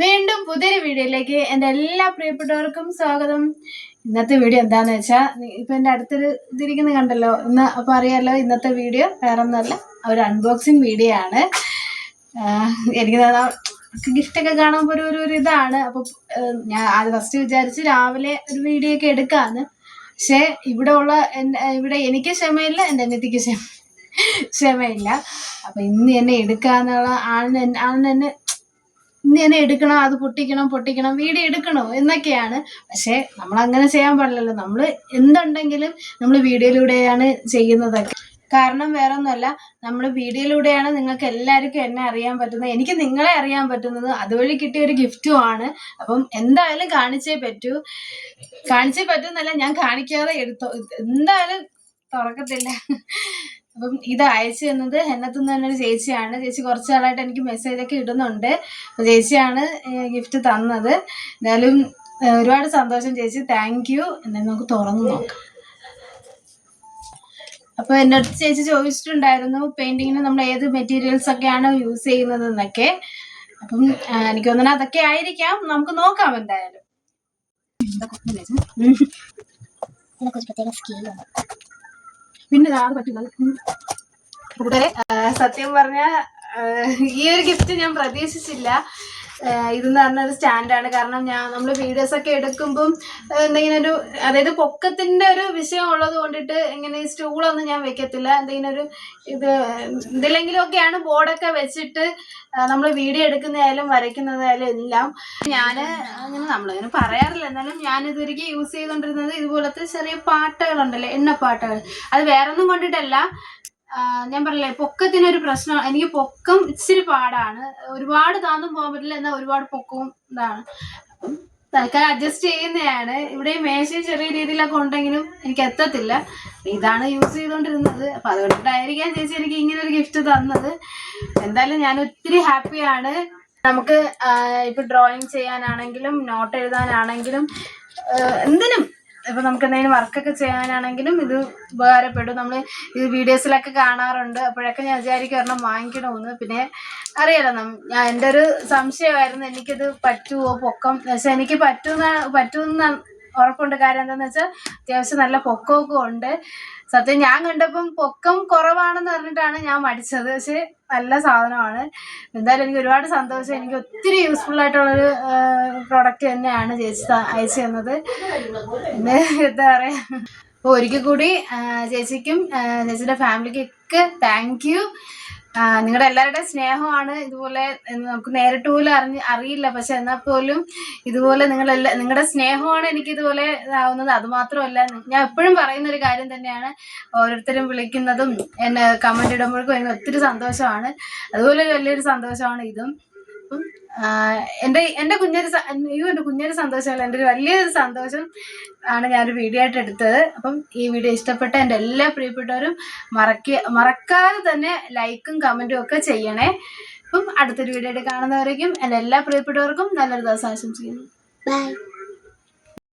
വീണ്ടും പുതിയൊരു വീഡിയോയിലേക്ക് എന്റെ എല്ലാ പ്രിയപ്പെട്ടവർക്കും സ്വാഗതം. ഇന്നത്തെ വീഡിയോ എന്താന്ന് വെച്ചാൽ ഇപ്പൊ എന്റെ അടുത്തൊരു ഇതിരിക്കുന്ന കണ്ടല്ലോ ഇന്ന് അപ്പൊ അറിയാലോ ഇന്നത്തെ വീഡിയോ വേറെ ഒന്നുമല്ല ഒരു അൺബോക്സിങ് വീഡിയോ ആണ്. എനിക്ക് ഗിഫ്റ്റ് ഒക്കെ കാണുമ്പോൾ ഒരു ഒരു ഇതാണ്. അപ്പോൾ ഞാൻ അത് ഫസ്റ്റ് വിചാരിച്ച് രാവിലെ ഒരു വീഡിയോ ഒക്കെ എടുക്കാന്ന്. പക്ഷെ ഇവിടെ ഉള്ള ഇവിടെ എനിക്ക് ക്ഷമയില്ല എന്റെ അനിയത്തിക്ക് ക്ഷമ ക്ഷമയില്ല. അപ്പൊ ഇന്ന് എന്നെ എടുക്കാന്നുള്ള ആണ് ആണ് എന്നെ തന്നെ എടുക്കണം അത് പൊട്ടിക്കണം പൊട്ടിക്കണം വീഡിയോ എടുക്കണോ എന്നൊക്കെയാണ്. പക്ഷെ നമ്മൾ അങ്ങനെ ചെയ്യാൻ പാടില്ലല്ലോ. നമ്മൾ എന്തുണ്ടെങ്കിലും നമ്മൾ വീഡിയോയിലൂടെയാണ് ചെയ്യുന്നതൊക്കെ. കാരണം വേറെ ഒന്നുമല്ല നമ്മൾ വീഡിയോയിലൂടെയാണ് നിങ്ങൾക്ക് എല്ലാവർക്കും എന്നെ അറിയാൻ പറ്റുന്നത്. എനിക്ക് നിങ്ങളെ അറിയാൻ പറ്റുന്നത് അതുവഴി കിട്ടിയ ഒരു ഗിഫ്റ്റും ആണ്. അപ്പം എന്തായാലും കാണിച്ചേ പറ്റൂ. കാണിച്ചേ പറ്റുന്നല്ല ഞാൻ കാണിക്കാതെ എടുത്തോ. എന്തായാലും തുറക്കത്തില്ല. അപ്പം ഇത് അയച്ചു തന്നത് എന്നത്തു നിന്ന് തന്നെ ഒരു ചേച്ചിയാണ്. ചേച്ചി കുറച്ച് നാളായിട്ട് എനിക്ക് മെസ്സേജ് ഒക്കെ ഇടുന്നുണ്ട്. അപ്പൊ ചേച്ചിയാണ് ഗിഫ്റ്റ് തന്നത്. എന്തായാലും ഒരുപാട് സന്തോഷം ചേച്ചി. താങ്ക് യു എന്നാലും നമുക്ക് തുറന്നു നോക്കാം. അപ്പൊ എന്നോട് ചേച്ചി ചോദിച്ചിട്ടുണ്ടായിരുന്നു പെയിന്റിങ്ങിന് നമ്മൾ ഏത് മെറ്റീരിയൽസ് ഒക്കെയാണ് യൂസ് ചെയ്യുന്നത് എന്നൊക്കെ അപ്പം എനിക്ക് തോന്നുന്നു അതൊക്കെ ആയിരിക്കാം. നമുക്ക് നോക്കാം എന്തായാലും. പിന്നെ ഇതാണ് പറ്റുന്നത് ഉം. സത്യം പറഞ്ഞ ഈ ഒരു ഗിഫ്റ്റ് ഞാൻ പ്രതീക്ഷിച്ചില്ല ഇതെന്ന് പറഞ്ഞ ഒരു സ്റ്റാൻഡാണ്. കാരണം ഞാൻ നമ്മൾ വീഡിയോസ് ഒക്കെ എടുക്കുമ്പം എന്തെങ്കിലും ഒരു അതായത് പൊക്കത്തിന്റെ ഒരു വിഷയം ഉള്ളത് കൊണ്ടിട്ട് ഇങ്ങനെ സ്റ്റൂളൊന്നും ഞാൻ വെക്കത്തില്ല. എന്തെങ്കിലും ഒരു ഇത് എന്തിലെങ്കിലും ഒക്കെയാണ് ബോർഡൊക്കെ വെച്ചിട്ട് നമ്മൾ വീഡിയോ എടുക്കുന്നതായാലും വരയ്ക്കുന്നതായാലും എല്ലാം. ഞാൻ അങ്ങനെ നമ്മളിങ്ങനെ പറയാറില്ല. എന്നാലും ഞാൻ ഇതുവരെയ്ക്ക് യൂസ് ചെയ്തുകൊണ്ടിരുന്നത് ഇതുപോലത്തെ ചെറിയ പാട്ടുകളുണ്ടല്ലോ എണ്ണപ്പാട്ടുകൾ. അത് വേറൊന്നും കൊണ്ടിട്ടല്ല. ഞാൻ പറഞ്ഞില്ലേ പൊക്കത്തിനൊരു പ്രശ്നം എനിക്ക് പൊക്കം ഇച്ചിരി പാടാണ്. ഒരുപാട് താന്നും പോകാൻ പറ്റില്ല എന്നാൽ ഒരുപാട് പൊക്കവും ഇതാണ്. തൽക്കാലം അഡ്ജസ്റ്റ് ചെയ്യുന്നതാണ്. ഇവിടെ മേശയും ചെറിയ രീതിയിലൊക്കെ ഉണ്ടെങ്കിലും എനിക്ക് എത്തത്തില്ല. ഇതാണ് യൂസ് ചെയ്തുകൊണ്ടിരുന്നത്. അപ്പൊ അതുകൊണ്ടിട്ടായിരിക്കാൻ ചേച്ചി എനിക്ക് ഇങ്ങനെ ഒരു ഗിഫ്റ്റ് തന്നത്. എന്തായാലും ഞാൻ ഒത്തിരി ഹാപ്പിയാണ് നമുക്ക് ഇപ്പൊ ഡ്രോയിങ് ചെയ്യാനാണെങ്കിലും നോട്ട് എഴുതാനാണെങ്കിലും എന്തിനും ഇപ്പൊ നമുക്ക് എന്തെങ്കിലും വർക്കൊക്കെ ചെയ്യാനാണെങ്കിലും ഇത് ഉപകാരപ്പെടും. നമ്മൾ ഇത് വീഡിയോസിലൊക്കെ കാണാറുണ്ട്. അപ്പോഴൊക്കെ ഞാൻ വിചാരിക്കും ഒരെണ്ണം വാങ്ങിക്കണമെന്ന്. പിന്നെ അറിയാലോ നം- ഞാൻ എന്റെ ഒരു സംശയമായിരുന്നു. എനിക്കിത് പറ്റുമോ പൊക്കം. പക്ഷെ എനിക്ക് പറ്റുന്ന പറ്റുമെന്ന് ഉറപ്പുണ്ട്. കാര്യം എന്താണെന്ന് വെച്ചാൽ അത്യാവശ്യം നല്ല പൊക്കമൊക്കെ ഉണ്ട്. സത്യം ഞാൻ കണ്ടപ്പം പൊക്കം കുറവാണെന്ന് പറഞ്ഞിട്ടാണ് ഞാൻ മടിച്ചത്. പക്ഷെ നല്ല സാധനമാണ്. എന്തായാലും എനിക്ക് ഒരുപാട് സന്തോഷം. എനിക്ക് ഒത്തിരി യൂസ്ഫുൾ ആയിട്ടുള്ളൊരു പ്രോഡക്റ്റ് തന്നെയാണ് ചേച്ചി അയച്ചു തന്നത്. പിന്നെ എന്താ പറയാ? അപ്പോൾ ഒരിക്കൽ കൂടി ചേച്ചിക്കും ചേച്ചിയുടെ ഫാമിലിക്കൊക്കെ താങ്ക് യു നിങ്ങളുടെ എല്ലാവരുടെയും സ്നേഹമാണ് ഇതുപോലെ നമുക്ക് നേരിട്ട് പോലും അറിഞ്ഞ് അറിയില്ല. പക്ഷെ എന്നാൽ പോലും ഇതുപോലെ നിങ്ങളെല്ലാ നിങ്ങളുടെ സ്നേഹമാണ് എനിക്ക് ഇതുപോലെ ഇതാവുന്നത് അതുമാത്രമല്ല ഞാൻ എപ്പോഴും പറയുന്ന ഒരു കാര്യം തന്നെയാണ്. ഓരോരുത്തരും വിളിക്കുന്നതും എന്നെ കമന്റ് ഇടുമ്പോഴേക്കും എനിക്ക് ഒത്തിരി സന്തോഷമാണ്. അതുപോലെ വലിയൊരു സന്തോഷമാണ് ഇതും. അപ്പം എന്റെ എന്റെ കുഞ്ഞൊരു അയ്യോ എന്റെ കുഞ്ഞൊരു സന്തോഷമല്ല എന്റെ ഒരു വലിയൊരു സന്തോഷം ആണ് ഞാനൊരു വീഡിയോ ആയിട്ട് എടുത്തത്. അപ്പം ഈ വീഡിയോ ഇഷ്ടപ്പെട്ട എന്റെ എല്ലാ പ്രിയപ്പെട്ടവരും മറക്ക മറക്കാതെ തന്നെ ലൈക്കും കമന്റും ഒക്കെ ചെയ്യണേ. അപ്പം അടുത്തൊരു വീഡിയോ ആയിട്ട് കാണുന്നവരേക്കും എന്റെ എല്ലാ പ്രിയപ്പെട്ടവർക്കും നല്ലൊരു ദിവസം ആശംസിക്കുന്നു. ബൈ